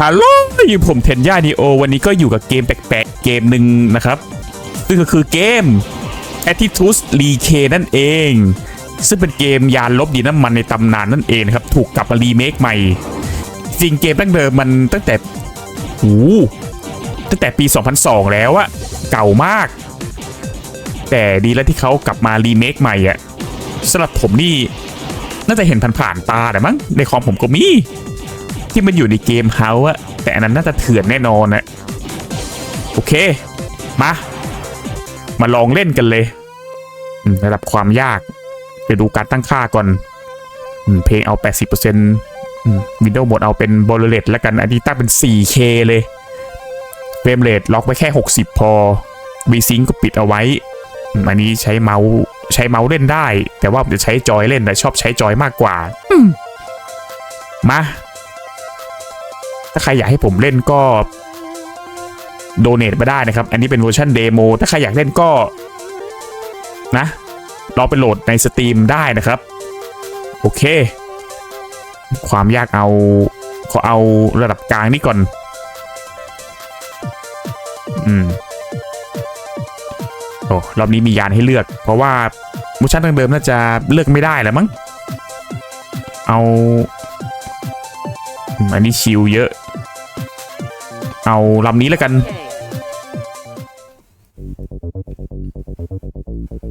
ฮัลโหลยูผมเทนย่านีโอ วันนี้ก็อยู่กับเกมแปลกๆ เกมหนึ่งนะครับ ซึ่งก็คือเกม Attitude r e k นั่นเอง ซึ่งเป็นเกมยานลบดินน้ำมันในตำนานนั่นเองครับ ถูกกลับมารีเมคใหม่ จริงเกมตั้งเดิมมันตั้งแต่หูตั้งแต่ปี 2002 แล้วอะเก่ามาก แต่ดีแล้วที่เขากลับมารีเมคใหม่อะสำหรับผมนี่ น่าจะเห็นผ่านๆตาแต่มั้งในคอมผมก็มี ที่มันอยู่ในเกมเฮาอะแต่อันนั้นน่าจะเถื่อนแน่นอนนะโอเค มา มาลองเล่นกันเลยอืมระดับความยากเดี๋ยวดูการตั้งค่าก่อนอืมเพลงเอา 80%วินโดว์โหมดเอาเป็นบอลเลตแล้วกัน อันนี้ตั้งเป็น 4K เลยเฟรมเรทล็อกไว้แค่ 60 พอ V-Sync ก็ปิดเอาไว้อืมอันนี้ใช้เมาส์ใช้เมาส์เล่นได้ แต่ว่าผมจะใช้จอยเล่นแต่ชอบใช้จอยมากกว่าอืมมา ถ้าใครอยากให้ผมเล่นก็โดเน a มาได้นะครับ อันนี้เป็นเวอร์ชันเดโมถ้าใครอยากเล่นก็นะลองไปโหลดในสตรีมได้นะครับ โอเค ความยากเอา ขอเอาระดับกลางนี่ก่อน อืมโอ้รอบนี้มียานให้เลือก เพราะว่าเวอร์ชันดั้งเดิมน่าจะเลือกไม่ได้แหละมั้ง เอา อันนี้ชิลเยอะ เอาลำนี้แล้วกัน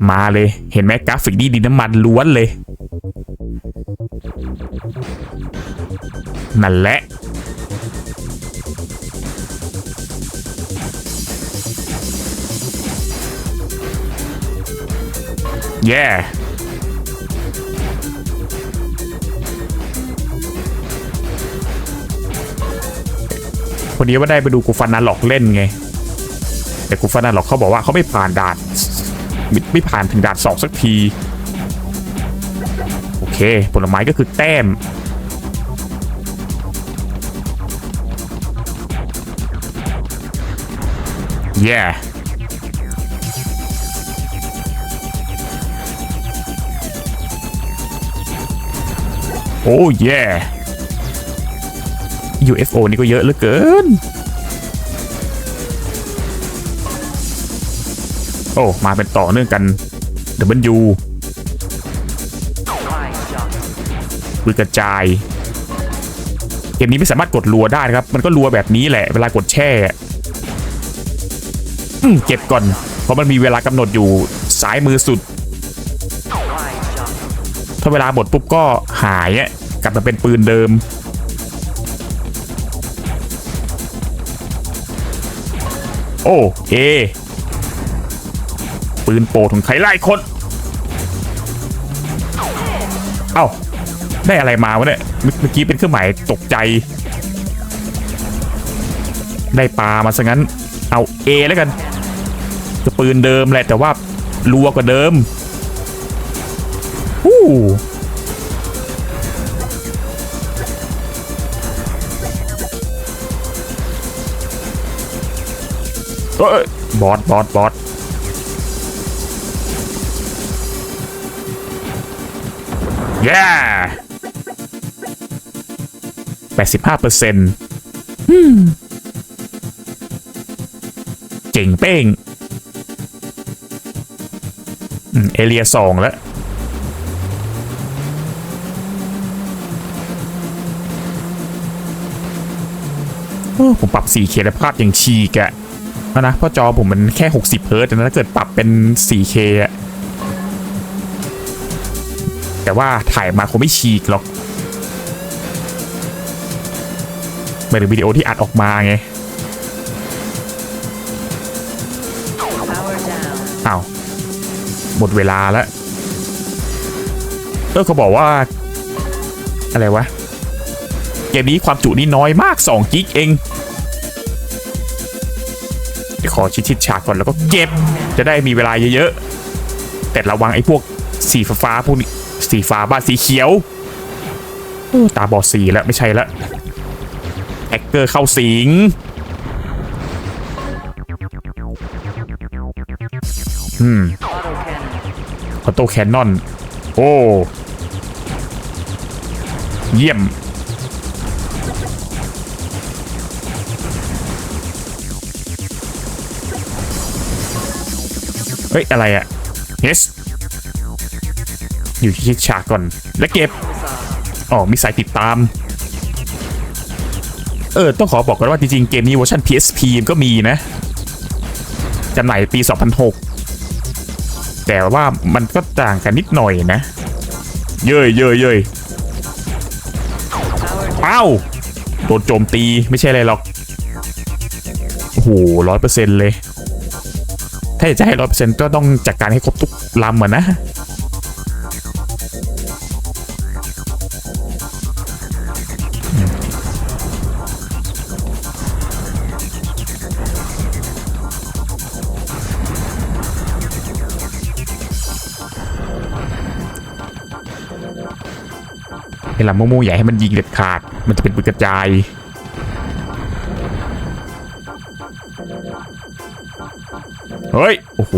มาเลย เห็นไหมกราฟิกนี่ดินน้ำมันล้วนเลย นั่นแหละแคนนี้ว่าได้ไปดูกูฟันนาหลอกเล่นไง แต่กูฟันนาหลอกเขาบอกว่าเขาไม่ผ่านด่านไม่ไม่ผ่านถึงด่านสองสักที โอเค ผลไม้ก็คือแต้ม แย่โอ้แย่ UFO นี่ก็เยอะเหลือเกิน โอ้ มาเป็นต่อเนื่องกัน W ปืนกระจาย เกมนี้ไม่สามารถกดรัวได้ครับ มันก็รัวแบบนี้แหละ เวลากดแช่อืมเก็บก่อน เพราะมันมีเวลากำหนดอยู่ซ้ายมือสุด ถ้าเวลาหมดปุ๊บก็หายอะกลับมาเป็นปืนเดิม โอเอปืนโปรดของใครไล่คน เอ้า ได้อะไรมาวะเนี่ย เมื่อกี้เป็นเครื่องหมายตกใจ ได้ปลามาซะงั้น เอาเอแล้วกันจะปืนเดิมแหละแต่ว่ารัวกว่าเดิม ฮู้เอ้ยบอสบอสบอสเย้แปดสิบห้าเปอร์เซ็นต์เจ๋งเป้งเอเรียสองแล้วโอ้ผมปรับ 4K แล้วภาพยังฉีกอะ เอานะเพราะจอผมมันแค่ 60เฮิร์ตซ์นะถ้าเกิดปรับเป็น 4K อะแต่ว่าถ่ายมาคงไม่ฉีกหรอกหมายถึงวิดีโอที่อัดออกมาไงเอ้าว หมดเวลาแล้ว เออเขาบอกว่า อะไรวะ เกมนี้ความจุนี่น้อยมาก 2 กิกเอง เดี๋ยวขอชิดๆฉากก่อนแล้วก็เก็บ จะได้มีเวลาเยอะๆ แต่ระวังไอ้พวกสีฟ้าพวกนี้สีฟ้าบ้านสีเขียว ตาบอดสีแล้วไม่ใช่ละแฮกเกอร์เข้าสิงอืม Auto cannon. ออโตแคนนอน โอ้ เยี่ยม เฮ้ย อะไรอะเฮสอยู่ที่ฉากก่อน แล้วเก็บ อ๋อ มีสายติดตาม เออ ต้องขอบอกกันว่าจริงๆ เกมนี้เวอร์ชัน PSP ก็มีนะจำหน่ายปี 2006 แต่ว่ามันก็ต่างกันนิดหน่อยนะ เย้ยเย้ยเย้ยเอ้าโดนโจมตีไม่ใช่อะไรหรอก โอ้โหร้อยเปอร์เซ็นต์เลย ถ้าอยากจะให้ร้อยเปอร์เซ็นต์ก็ต้องจัดการให้ครบทุกลำอะนะไอ้ลำโม่ๆใหญ่ให้มันยิงเด็ดขาด มันจะเป็นปืนกระจาย เฮ้ย โอ้โห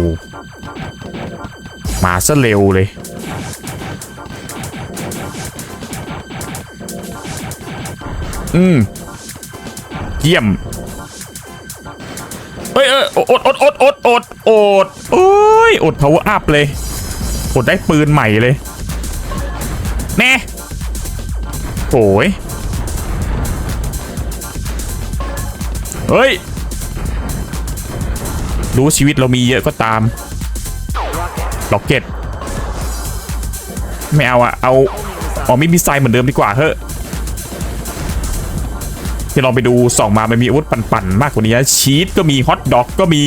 มาซะเร็วเลย อืม เยี่ยม เฮ้ยเอออดอดอดอดอดอดโอ้ยอด power up เลย อดได้ปืนใหม่เลย แน่โอ้ยเฮ้ย รู้ชีวิตเรามีเยอะก็ตามล็อกเก็ตไม่เอาอะเอาอ๋อมีมิสไซล์เหมือนเดิมดีกว่าเฮ้อะที่ลองไปดูส่องมามันมีอาวุธปั่นๆ มากกว่านี้นะชีสก็มีฮอทดอกก็มี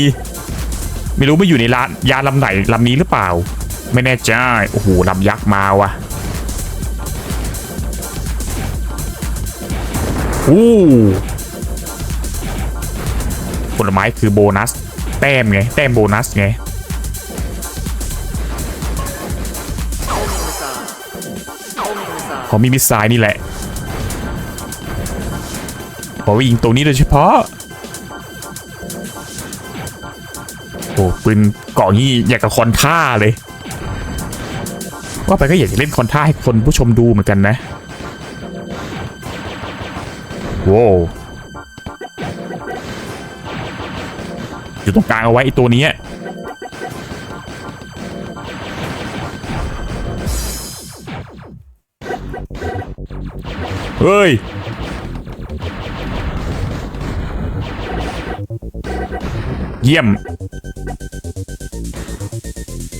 ไม่รู้มันอยู่ในร้านยานลำไหนลำนี้หรือเปล่า ไม่แน่ใจโอ้โหลำยักษ์มาว่ะอู้ผลไม้คือโบนัส แต้มไง แต้มโบนัสไงเขามีมิสไซล์นี่แหละบอกว่ายิงตัวนี้โดยเฉพาะ โอ้ปืนเกาะนี่อยากกับคอนท่าเลย ว่าไปก็อยากจะเล่นคอนท่าให้คนผู้ชมดูเหมือนกันนะ โว้ อยู่ตรงกลางเอาไว้ไอตัวเนี้ยเฮ้ยเยี่ยม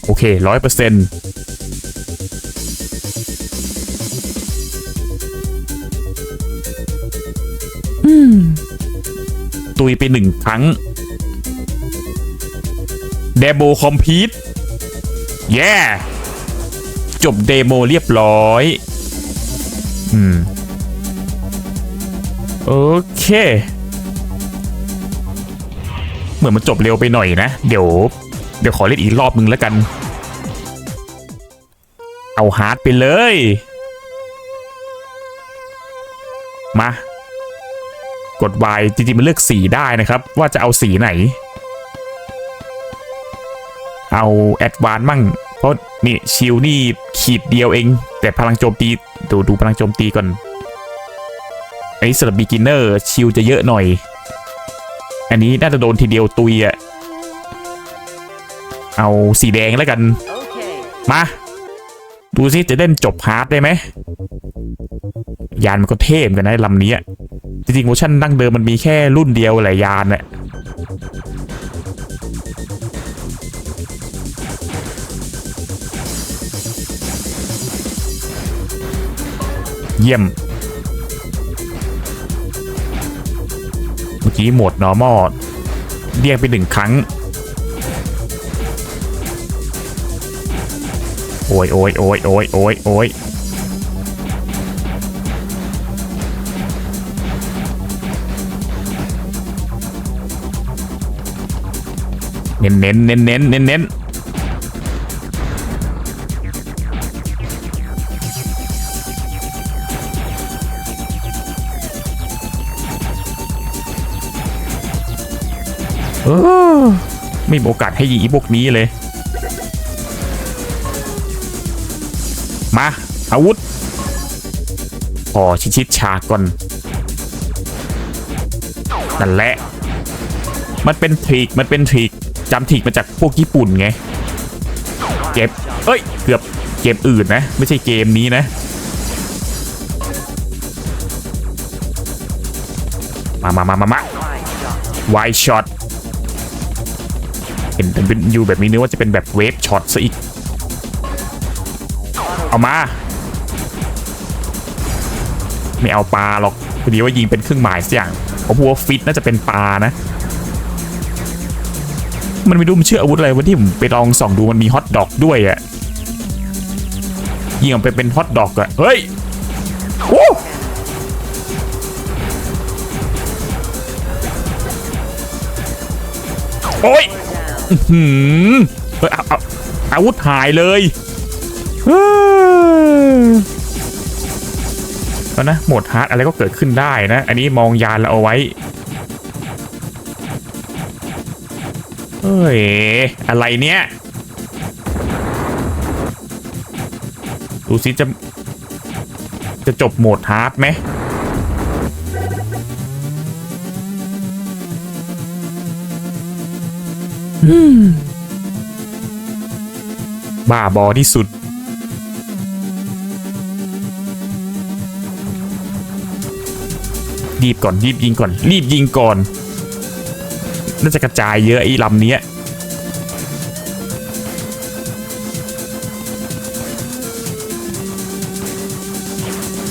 โอเคร้อยเปอร์เซ็นต์ตุยไปหนึ่งครั้ง เดโมคอมพีทแย่จบเดโมเรียบร้อย อืม โอเค เหมือนมันจบเร็วไปหน่อยนะ เดี๋ยว เดี๋ยวขอเล่นอีกรอบนึงแล้วกัน เอาฮาร์ดไปเลย มา กด Y จริงๆ มันเลือกสีได้นะครับ ว่าจะเอาสีไหน เอาแอดวานมั่ง เพราะนี่ชิลนี่ขีดเดียวเอง แต่พลังโจมตีดูดูพลังโจมตีก่อนอันนี้สำหรับ beginner ชิลจะเยอะหน่อย อันนี้น่าจะโดนทีเดียวตุยอะเอาสีแดงแล้วกัน Okay. มา ดูซิจะเล่นจบฮาร์ดได้ไหม ยานมันก็เทพกันนะลำนี้อะจริงๆเวอร์ชันดั้งเดิมมันมีแค่รุ่นเดียวแหละยานน่ะ เยี่ยม เมื่อกี้โหมด normal เรียกไปหนึ่งครั้ง โอ้ยโอ้ยโอ้ยโอ้ยโอ้ยโอ้ย เน้นเน้นเน้นเน้นเน้นเน้นเออไม่มีโอกาสให้ยิงอีพวกนี้เลย มา อาวุธพอชิดชิดๆฉากก่อน นั่นแหละ มันเป็นทริกมันเป็นทริก จำทริกมาจากพวกญี่ปุ่นไง เก็บ เอ้ย เกือบเกมอื่นนะ ไม่ใช่เกมนี้นะ มามามามามาไวช็อตเห็นเป็นอยู่แบบนี้นึกว่าจะเป็นแบบเวฟช็อตซะอีก เอามา ไม่เอาปลาหรอกพอดีว่ายิงเป็นเครื่องหมายสักอย่างผมพูดว่าฟิตน่าจะเป็นปลานะ มันไม่รู้มันชื่ออาวุธอะไรวันที่ผมไปลองส่องดูมันมีฮอตดอกด้วยอะยิงออกไปเป็นฮอตดอกอะเฮ้ยโอ้โอ้ยหืมเฮ้ยเอาเอาอาวุธหายเลยเฮ้ยแล้วนะโหมดฮาร์ดอะไรก็เกิดขึ้นได้นะ อันนี้มองยานเราเอาไว้ ฮ้ย อะไรเนี่ย ดูสิจะ จะจบโหมดฮาร์ดไหมบ้าบอที่สุด รีบก่อน รีบยิงก่อน รีบยิงก่อน น่าจะกระจายเยอะไอ้ลำนี้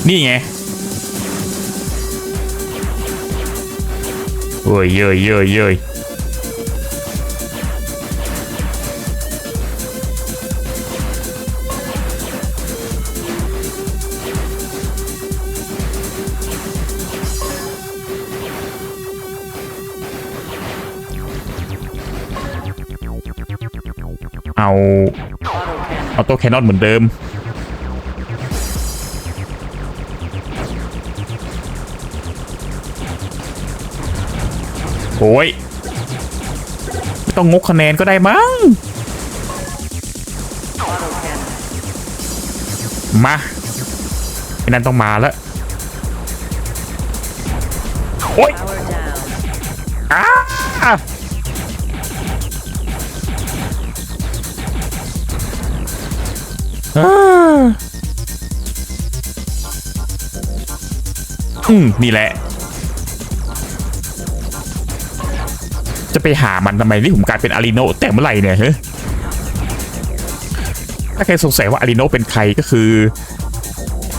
นี่ไงเอ้ยเยยเย้ยเย้ย เอาเอาตัวแคนนอนเหมือนเดิม โอ้ยไม่ต้องงกคะแนนก็ได้มั้ง มาไอ้นั่นต้องมาแล้ว โอ้ยอ้า อืมนี่แหละ จะไปหามันทำไมนี่ผมกลายเป็นอาริโนแต่เมื่อไหร่เนี่ยเฮ้ถ้าใครสงสัยว่าอาริโนเป็นใครก็คือ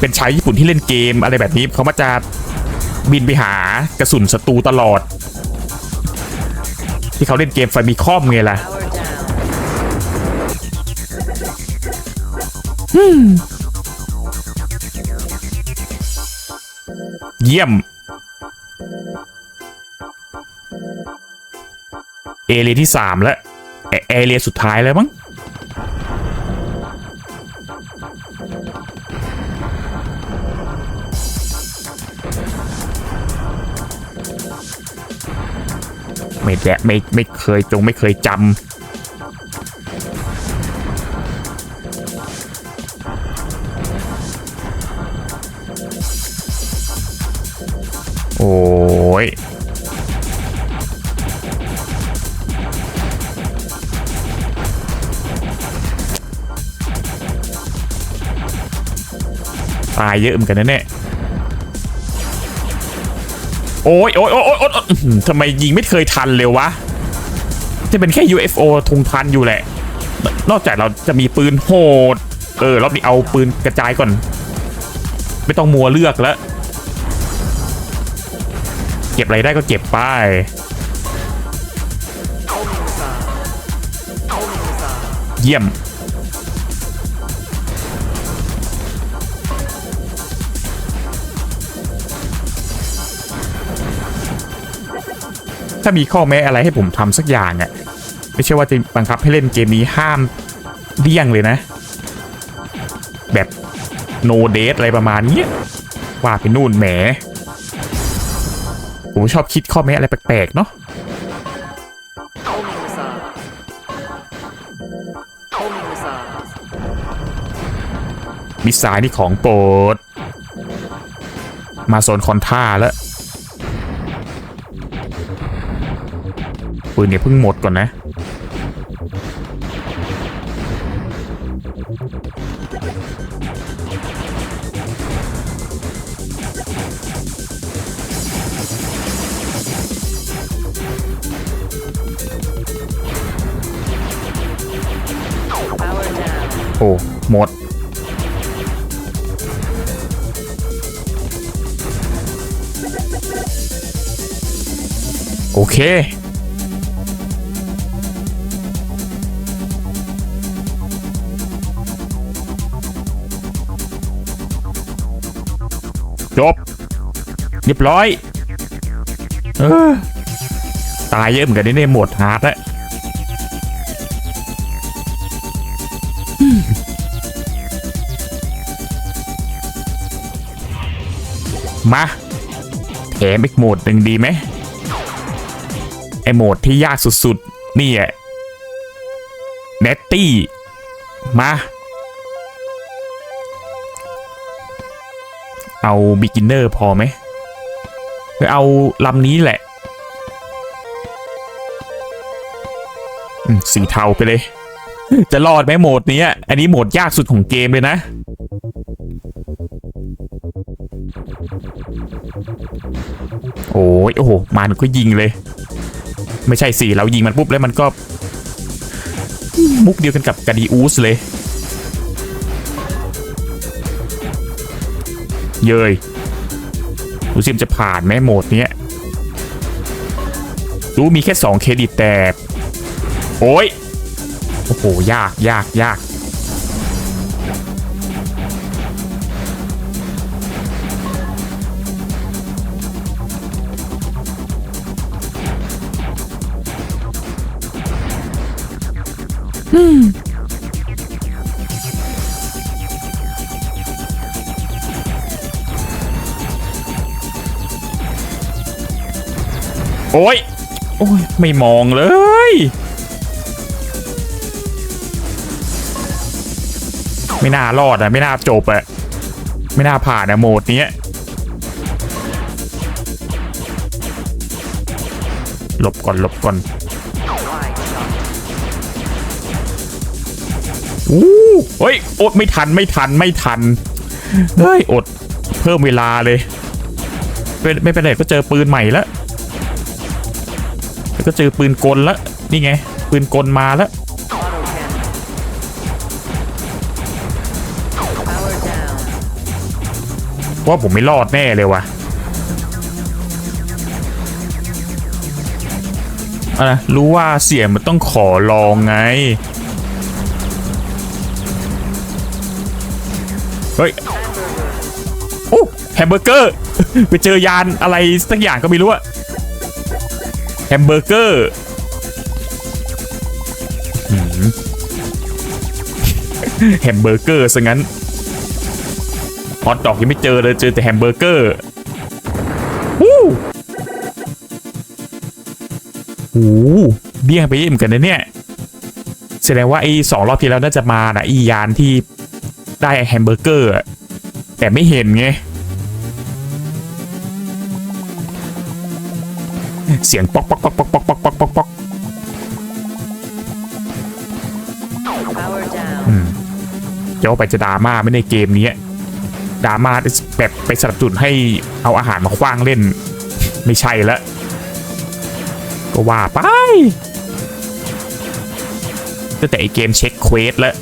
เป็นชาวญี่ปุ่นที่เล่นเกมอะไรแบบนี้เขามาจะบินไปหากระสุนศัตรูตลอด ที่เขาเล่นเกมไฟมีคอมไงล่ะ เยี่ยม เอเรียที่สามแล้วเอเรียสุดท้ายแล้วมั้งไม่แดะไม่ไม่เคยจงไม่เคยจำ ตายเยอะเหมือนกันนะเนี่ยโอ้ยโอ้ยโอ้ยโอ้ยโอ๊ยทำไมยิงไม่เคยทันเลยวะ จะเป็นแค่ UFO ทุงทันอยู่แหละ นอกจากเราจะมีปืนโหด เออ รอบนี้เอาปืนกระจายก่อน ไม่ต้องมัวเลือกแล้ว เก็บอะไรได้ก็เก็บไป เยี่ยม ถ้ามีข้อแม้อะไรให้ผมทำสักอย่างอะ่ะไม่ใช่ว่าจะบังคับให้เล่นเกมนี้ห้ามเลี่ยงเลยนะ แบบ no date อะไรประมาณนี้ว่าไปนู่นแหม ผมชอบคิดข้อแม้อะไรแปลกๆเนาะมิสไซล์นี่ของโปรด มาโซนคอนท่าแล้ว ปืนเนี่ยเพิ่งหมดก่อนนะ โอ้หมดโอเค เรียบร้อย เออ ตายเยอะเหมือนกันในโหมดฮาร์ดอะมาแถมอีกโหมดหนึ่งดีไหมไอโหมดที่ยากสุดๆ นี่อะเนตตี้ มา เอาบิกินเนอร์พอไหม ไปเอาลำนี้แหละสีเทาไปเลย จะรอดไหมโหมดนี้อันนี้โหมดยากสุดของเกมเลยนะ โอ้ยโอ้โห มันก็ยิงเลย ไม่ใช่สิเรายิงมันปุ๊บแล้วมันก็ มุกเดียวกันกับกาดิอูสเลย เย้ย ดูซิมจะผ่านไหมโหมดเนี้ยรู้มีแค่ 2 เครดิตแต่ โอ้ย โอ้โห ยากยากยากอืม โอ้ย โอ้ย ไม่มองเลย ไม่น่ารอดอะไม่น่าจบอะไม่น่าผ่านอะโหมดเนี้ย หลบก่อนหลบก่อน Wide shot. อู้เฮ้ยอดไม่ทันไม่ทันไม่ทัน เฮ้ย อดเพิ่มเวลาเลยเป็นไม่เป็นไรก็เจอปืนใหม่แล้วแล้ว ก็เจอปืนกลแล้วนี่ไง ปืนกลมาแล้วว่าผมไม่รอดแน่เลยว่ะอะไรรู้ว่าเสียงมันต้องขอลองไง เฮ้ย โอ้แฮมเบอร์เกอร์ ไปเจอยานอะไรสักอย่างก็ไม่รู้อะ แฮมเบอร์เกอร์แฮมเบอร์เกอร์ซะงั้นฮอตดอกยังไม่เจอเลยเจอแต่แฮมเบอร์เกอร์วู้โอ้โหเบี้ยงไปเยอะเหมือนกันนะเนี่ยแสดงว่าไอ้สองรอบที่แล้วน่าจะมานะอียานที่ได้แฮมเบอร์เกอร์แต่ไม่เห็นไง เสียงป๊อกป๊อกป๊อกป๊อกป๊อกป๊อกป๊อกป๊อกป๊อก Power down. เดี๋ยวไปจะดราม่าไม่ในเกมนี้ดราม่าแบบไปสนับสนุนให้เอาอาหารมาคว้างเล่น ไม่ใช่ละก็ว่าไปตั้งแต่ไอเกมเช็คเควสแล้ว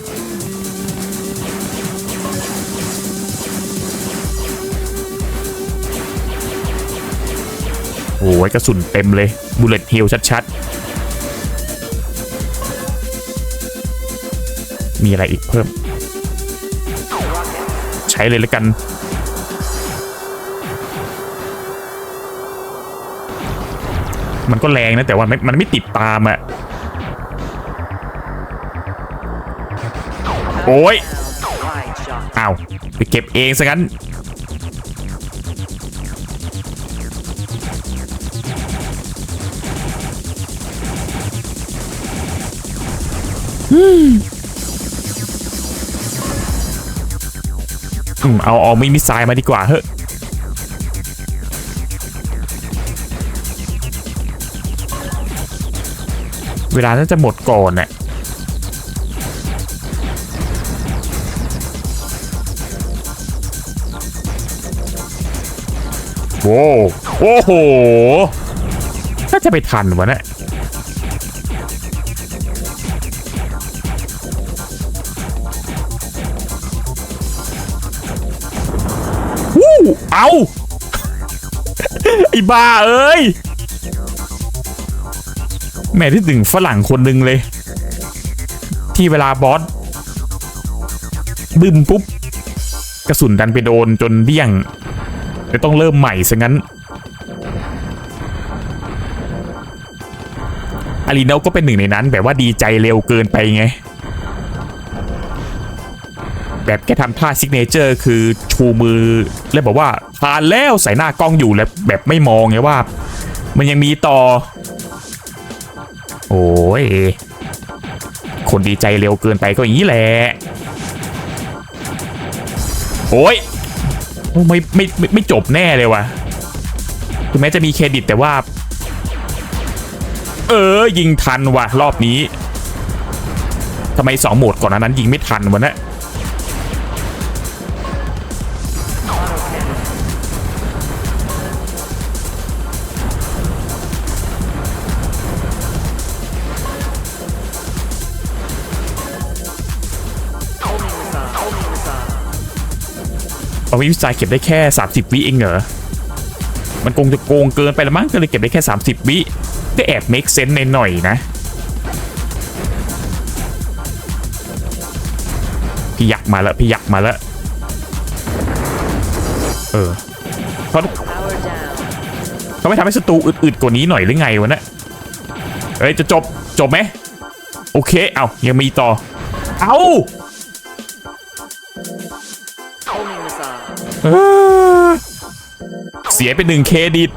กระสุนเต็มเลยบุลเลตเฮลชัดๆ มีอะไรอีกเพิ่ม ใช้เลยแล้วกัน มันก็แรงนะแต่ว่ามันมันไม่ติดตามอะ Power Ôi. down. Wide shot. อ้าวไปเก็บเองซะงั้น เอาเอาไม่มิสไซล์มาดีกว่าเฮ้เวลาน่าจะหมดก่อนน่ะโว้โอ้โห น่าจะไปทันวะเนี่ย อ้บ้าเอ้ยแม่ที่ถึงฝรั่งคนหนึ่งเลย ที่เวลาบอสบึ้มปุ๊บ กระสุนดันไปโดนจนเดี้ยงจะต้องเริ่มใหม่ซะงั้นอารีโนก็เป็นหนึ่งในนั้นแบบว่าดีใจเร็วเกินไปไง แบบแกทำท่าซิกเนเจอร์คือชูมือ แล้วบอกว่าผ่านแล้วใส่หน้ากล้องอยู่แล้วแบบไม่มองไงว่า มันยังมีต่อ โอ้ยคนดีใจเร็วเกินไปก็อย่างนี้แหละโอ้ยไม่ไม่ไม่ไม่จบแน่เลยว่ะถึงแม้จะมีเครดิตแต่ว่า เออยิงทันว่ะ รอบนี้ทำไมสองโหมดก่อนนั้นยิงไม่ทันวะเนะ อาวิจัยเก็บได้แค่ 30 วิเองเหรอ มันคงจะโกงเกินไปละมั้งก็เลยเก็บได้แค่ 30 วิก็แอบ make sense ในหน่อยนะพี่ยักษ์มาแล้วพี่ยักษ์มาแล้วเออเขาเขาไม่ทำให้ศัตรูอึดๆกว่านี้หน่อยหรือไงวะเนะเอ้ยจะจบจบไหมโอเค เอายังมีต่อ เอา เสียไปหนึ่งเครดิต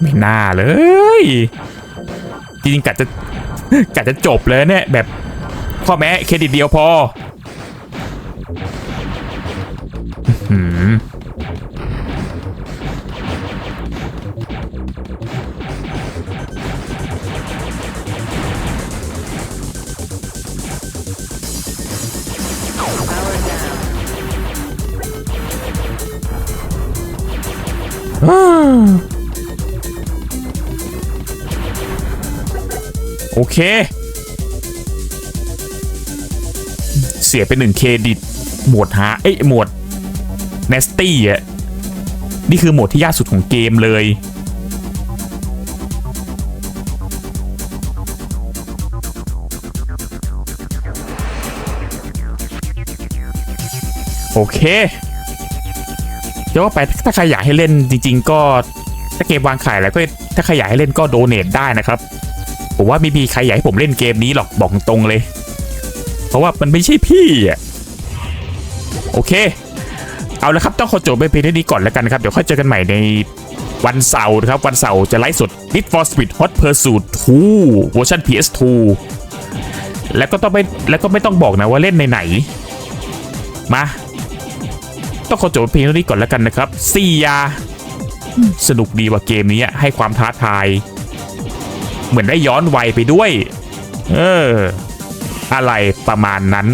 ไม่น่าเลย จริงๆกะจะกะจะจบเลยเนี่ย แบบข้อแม้เครดิตเดียวพอ โอเค เสียไปหนึ่งเครดิต หมวดหา เอ้ยหมวด n นสตี้อะ นี่คือหมวดที่ยากสุดของเกมเลย โอเคจะว่าไปถ้าใครอยากให้เล่นจริง ๆ ก็ถ้าเกมวางขายแล้วก็ถ้าใครอยากให้เล่นก็โดเน a ได้นะครับ ผมว่าไม่มีใครอยากให้ผมเล่นเกมนี้หรอกบอกตรงเลย เพราะว่ามันไม่ใช่พี่อะโอเค เอาละครับต้องขอจบไปเพียงเท่านี้ก่อนแล้วกันนะครับ เดี๋ยวค่อยเจอกันใหม่ในวันเสาร์นะครับ วันเสาร์จะไลฟ์สด Need for Speed Hot Pursuit 2เวอร์ชัน PS2 แล้วก็ต้องไม่แล้วก็ไม่ต้องบอกนะว่าเล่นในไหน มา ต้องขอจบไปเพียงเท่านี้ก่อนแล้วกันนะครับซียาสนุกดีว่าเกมนี้อะให้ความท้าทาย เหมือนได้ย้อนวัยไปด้วย เออ อะไรประมาณนั้น